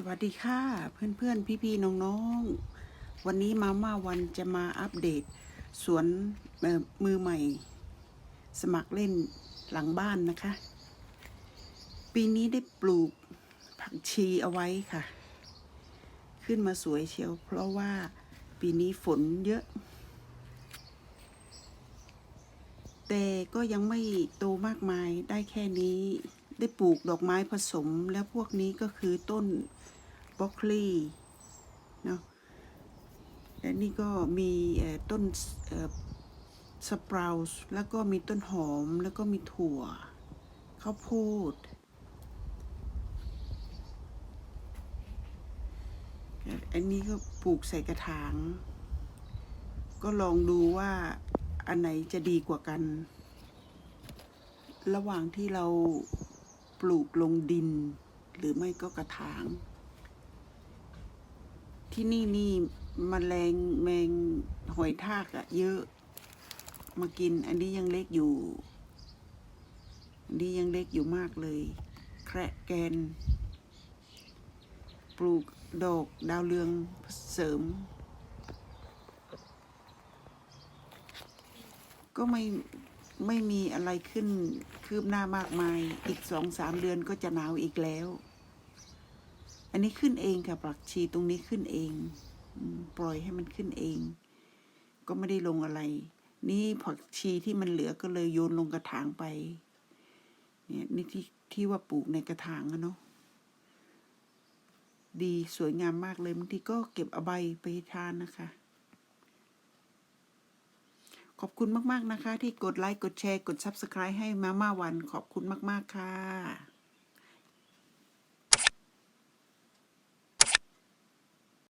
สวัสดีค่ะ เพื่อนๆพี่ๆน้องๆวันนี้มาม่าวันจะมาอัปเดต สวนมือใหม่ สมัครเล่นหลังบ้านนะคะ ปีนี้ได้ปลูกผักชีเอาไว้ค่ะ ขึ้นมาสวยเชียว เพราะว่าปีนี้ฝนเยอะ แต่ก็ยังไม่โตมากมายได้แค่นี้ ได้ปลูกดอกไม้ผสม แล้วพวกนี้ก็คือต้นบล็อกโคลีเนาะและนี่ก็มีต้นสปราวส์แล้วก็มีต้นหอมแล้วก็มีถั่วข้าวโพดอันนี้ก็ปลูกใส่กระถาง ก็ลองดูว่าอันไหนจะดีกว่ากัน ระหว่างที่เรา ปลูกลงดิน หรือไม่ก็กระถาง ที่นี่นี่มแมลงแมงหอยทากอะเยอะ มากินอันนี้ยังเล็กอยู่ อันนี้ยังเล็กอยู่มากเลย แคระแกน ปลูกดอกดาวเรืองเสริม ก็ไม่ ไม่มีอะไรขึ้นคืบหน้ามากมาย อีกสองสามเดือนก็จะหนาวอีกแล้ว อันนี้ขึ้นเองค่ะปลักชีตรงนี้ขึ้นเอง ปล่อยให้มันขึ้นเอง ก็ไม่ได้ลงอะไร นี่ผักชีที่มันเหลือก็เลยโยนลงกระถางไป เนี่ยนี่ที่ที่ว่าปลูกในกระถางอะเนาะ ดีสวยงามมากเลยบางทีก็เก็บเอาใบไปทานนะคะ ขอบคุณมาก ๆ นะคะ ที่กดไลค์ กดแชร์ กด Subscribe ให้มาม่าวัน ขอบคุณมาก ๆ ค่ะ